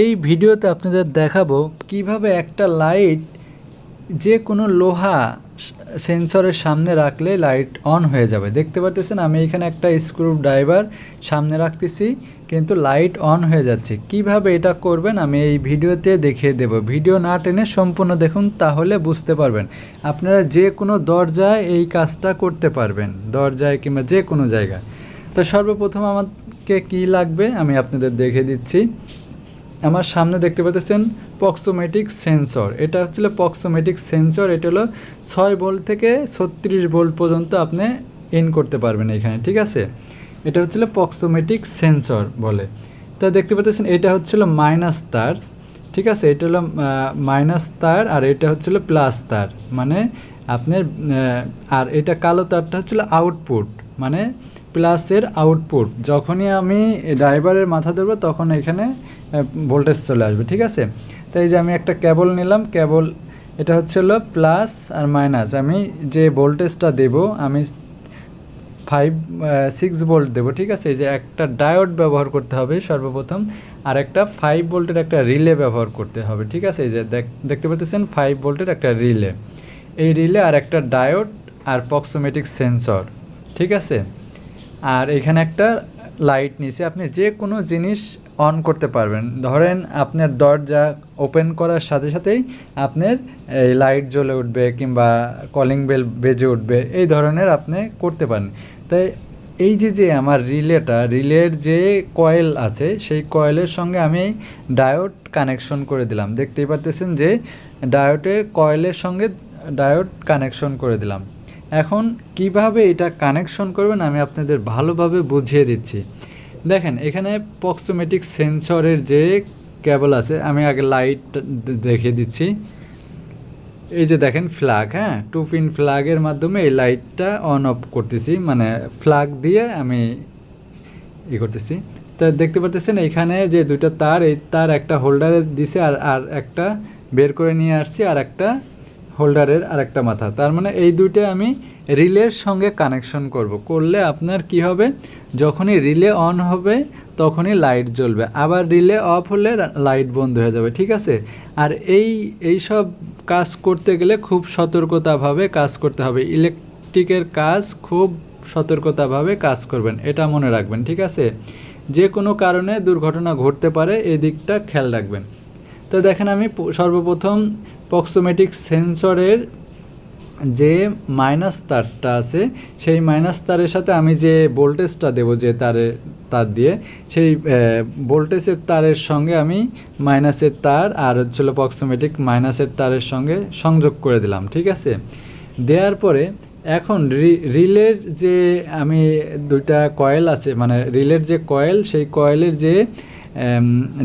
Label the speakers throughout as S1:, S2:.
S1: এই ভিডিওতে আপনাদের দেখাবো কীভাবে একটা লাইট যে কোনো লোহা সেন্সরের সামনে রাখলে লাইট অন হয়ে যাবে। দেখতে পাচ্ছেন আমি এখানে একটা স্ক্রু ড্রাইভার সামনে রাখতেছি, কিন্তু লাইট অন হয়ে যাচ্ছে। কীভাবে এটা করবেন আমি এই ভিডিওতে দেখিয়ে দেব। ভিডিও না টেনে সম্পূর্ণ দেখুন, তাহলে বুঝতে পারবেন। আপনারা যে কোনো দরজায় এই কাজটা করতে পারবেন, দরজায় কিংবা যে কোনো জায়গায়। তো সর্বপ্রথম আমাকে কি লাগবে আমি আপনাদের দেখে দিচ্ছি। আমার সামনে দেখতে পাচ্ছেন পক্সোমেটিক সেন্সর। এটা হচ্ছিল পক্সোমেটিক সেন্সর, এটা হলো ছয় ভোল্ট থেকে ছত্রিশ ভোল্ট পর্যন্ত আপনি ইন করতে পারবেন এখানে, ঠিক আছে? এটা হচ্ছিল পক্সোমেটিক সেন্সর বলে। তা দেখতে পাচ্ছেন, এটা হচ্ছিল মাইনাস তার ঠিক আছে? এটা হলো মাইনাস তার আর এটা হচ্ছিল প্লাস তার মানে আপনার আর এটা কালো তারটা হচ্ছিল আউটপুট মানে প্লাসের আউটপুট। যখনই আমি ড্রাইভারের মাথা দেবো তখন এখানে ভোল্টেজ চলে আসবে, ঠিক আছে? তো এই যে আমি একটা কেবল নিলাম, কেবল, এটা হচ্ছে হলো প্লাস আর মাইনাস। আমি যে ভোল্টেজটা দেব, আমি ফাইভ সিক্স ভোল্ট দেবো, ঠিক আছে? এই যে একটা ডায়োড ব্যবহার করতে হবে সর্বপ্রথম, আর একটা ফাইভ ভোল্টের একটা রিলে ব্যবহার করতে হবে, ঠিক আছে? এই যে দেখ- দেখতে পাচ্ছেন, ফাইভ ভোল্টের একটা রিলে। এই রিলে আর একটা ডায়োড আর পক্সোমেটিক সেন্সর, ঠিক আছে? আর এখানে একটা লাইট নিচে আপনি যে কোনো জিনিস অন করতে পারবেন। ধরেন আপনার দরজা ওপেন করার সাথে সাথেই আপনার এই লাইট জ্বলে উঠবে কিংবা কলিং বেল বেজে উঠবে, এই ধরনের আপনি করতে পারেন। তাই এই যে যে আমার রিলেটা, রিলের যে কয়েল আছে, সেই কয়েলের সঙ্গে আমি ডায়োড কানেকশন করে দিলাম। দেখতেই পারতেছেন যে ডায়োডের কয়েলের সঙ্গে ডায়োড কানেকশন করে দিলাম। এখন কীভাবে এটা কানেকশন করবেন আমি আপনাদের ভালোভাবে বুঝিয়ে দিচ্ছি। দেখেন, এখানে পক্সোমেটিক সেন্সরের যে কেবল আছে, আমি আগে লাইট দেখিয়ে দিচ্ছি। এই যে দেখেন ফ্ল্যাগ হ্যাঁ? টু পিন ফ্ল্যাগের মাধ্যমে এই লাইটটা অন অফ করতেছি মানে ফ্ল্যাগ দিয়ে আমি ই করতেছি। তো দেখতে পাচ্ছেন, এখানে যে দুইটা তার, এই তার একটা হোল্ডারে দিছে আর আর একটা বের করে নিয়ে আসছি, আর একটা হোল্ডারের আর একটা মাথা। তার মানে এই দুইটা আমি রিলের সঙ্গে কানেকশন করব। করলে আপনার কি হবে? যখনই রিলে অন হবে, তখনই লাইট জ্বলবে। আবার রিলে অফ হলে লাইট বন্ধ হয়ে যাবে, ঠিক আছে? আর এই এই সব কাজ করতে গেলে খুব সতর্কতাভাবে কাজ করতে হবে। ইলেকট্রিকের কাজ খুব সতর্কতাভাবে কাজ করবেন, এটা মনে রাখবেন, ঠিক আছে? যে কোনো কারণে দুর্ঘটনা ঘটতে পারে, এদিকটা খেয়াল রাখবেন। তো দেখেন আমি সর্বপ্রথম পক্সোমেটিক সেন্সরের যে মাইনাস তারটা আছে, সেই মাইনাস তারের সাথে আমি যে ভোল্টেজটা দেব যে তারে, তার দিয়ে, সেই ভোল্টেজের তারের সঙ্গে আমি মাইনাসের তার আর হচ্ছিল পক্সোমেটিক মাইনাসের তারের সঙ্গে সংযোগ করে দিলাম, ঠিক আছে? দেওয়ার পরে এখন রিলের যে আমি দুইটা কয়েল আছে মানে রিলের যে কয়েল, সেই কয়েলের যে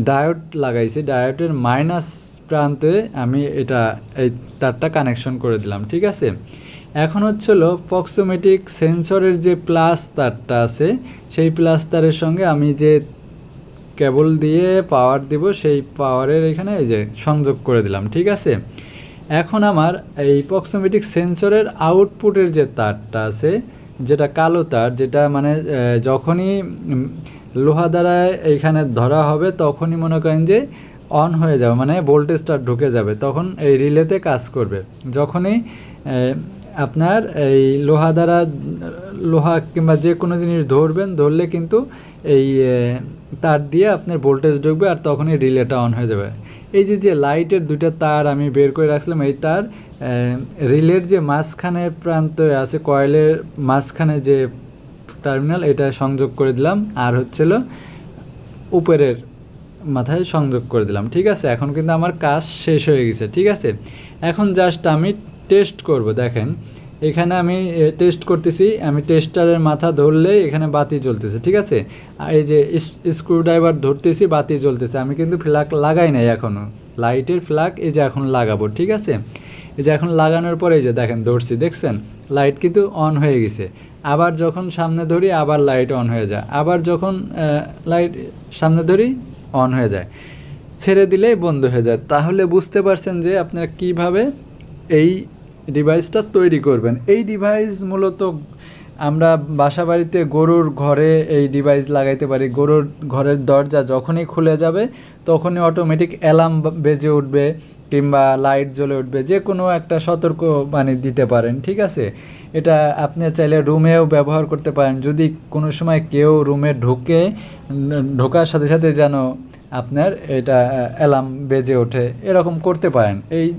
S1: ডায়োড লাগাইছি। ডায়োডের মাইনাস প্রান্তে আমি এটা, এই তারটা কানেকশন করে দিলাম, ঠিক আছে? এখন হচ্ছিল পক্সোমেটিক সেন্সরের যে প্লাস তারটা আছে, সেই প্লাস তারের সঙ্গে আমি যে কেবল দিয়ে পাওয়ার দিব, সেই পাওয়ারের এখানে এই যে সংযোগ করে দিলাম, ঠিক আছে? এখন আমার এই পক্সোমেটিক সেন্সরের আউটপুটের যে তারটা আছে যেটা কালো তার, যেটা মানে যখনই লোহা দ্বারা এইখানে ধরা হবে, তখনই মনে করেন যে অন হয়ে যাবে মানে ভোল্টেজটা ঢুকে যাবে, তখন এই রিলেতে কাজ করবে। যখনই আপনার এই লোহা দ্বারা, লোহা কিংবা যে কোনো জিনিস ধরবেন, ধরলে কিন্তু এই তার দিয়ে আপনার ভোল্টেজ ঢুকবে আর তখনই রিলেটা অন হয়ে যাবে। এই যে যে লাইটের দুইটা তার আমি বের করে রাখলাম এই তার রিলের যে মাঝখানে প্রান্তে আছে কয়েলের মাঝখানে যে টার্মিনাল, এটা সংযোগ করে দিলাম। আর হচ্ছিল উপরের মাথায় সংযোগ করে দিলাম, ঠিক আছে? এখন কিন্তু আমার কাজ শেষ হয়ে গেছে, ঠিক আছে? এখন জাস্ট আমি টেস্ট করব, দেখেন। এখানে আমি টেস্ট করতেছি, আমি টেস্টারের মাথা ধরলে এখানে বাতি জ্বলতেছে, ঠিক আছে? আর এই যে স্ক্রু ড্রাইভার ধরতেছি, বাতি জ্বলতেছে, আমি কিন্তু ফ্ল্যাগ লাগাই নাই এখনও লাইটের ফ্ল্যাগ এই যে এখন লাগাবো, ঠিক আছে? এই যে এখন লাগানোর পরে এই যে দেখেন, ধরছি, দেখছেন? লাইট কিন্তু অন হয়ে গেছে। আবার যখন সামনে ধরি, আবার লাইট অন হয়ে যায়। আবার যখন লাইট সামনে ধরি অন হয়ে যায়। ছেড়ে দিলেই বন্ধ হয়ে যায়। তাহলে বুঝতে পারছেন যে আপনারা কীভাবে এই ডিভাইসটা তৈরি করবেন। এই ডিভাইস মূলত আমরা বাসা বাড়িতে গরুর ঘরে এই ডিভাইস লাগাইতে পারি। গরুর ঘরের দরজা যখনই খুলে যাবে, তখনই অটোমেটিক অ্যালার্ম বেজে উঠবে কিংবা লাইট জ্বলে উঠবে। যে কোনো একটা সতর্ক মানে দিতে পারেন, ঠিক আছে? এটা আপনি চাইলে রুমেও ব্যবহার করতে পারেন। যদি কোনো সময় কেউ রুমে ঢুকে, ঢোকার সাথে সাথে যেন আপনার এটা অ্যালার্ম বেজে ওঠে। এরকম করতে পারেন। এই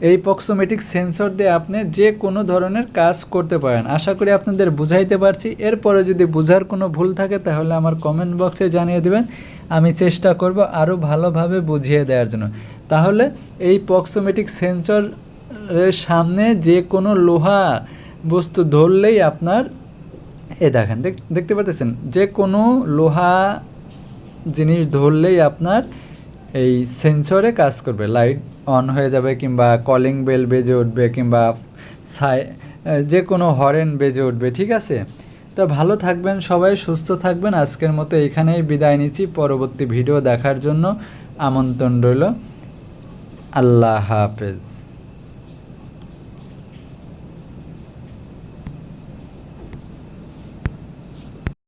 S1: এই পক্সোমেটিক সেন্সর দিয়ে আপনি যে কোনো ধরনের কাজ করতে পারেন। আশা করি আপনাদের বুঝাইতে পারছি। এরপরে যদি বোঝার কোনো ভুল থাকে, তাহলে আমার কমেন্ট বক্সে জানিয়ে দেবেন। আমি চেষ্টা করব আরও ভালোভাবে বুঝিয়ে দেওয়ার জন্য। তাহলে এই পক্সোমেটিক সেন্সরের সামনে যে কোনো লোহা বস্তু ধরলেই আপনার এ দেখেন, দেখ- দেখতে পাচ্ছেন? যে কোনো লোহা জিনিস ধরলেই আপনার এই সেন্সরে কাজ করবে, লাইট অন হয়ে যাবে কিংবা কলিং বেল বেজে উঠবে কিংবা সাই যে কোনো হরেন বেজে উঠবে, ঠিক আছে? তো ভালো থাকবেন সবাই, সুস্থ থাকবেন। আজকের মতো এখানেই বিদায় নিচ্ছি। পরবর্তী ভিডিও দেখার জন্য আমন্ত্রণ রইল। আল্লাহ হাফেজ।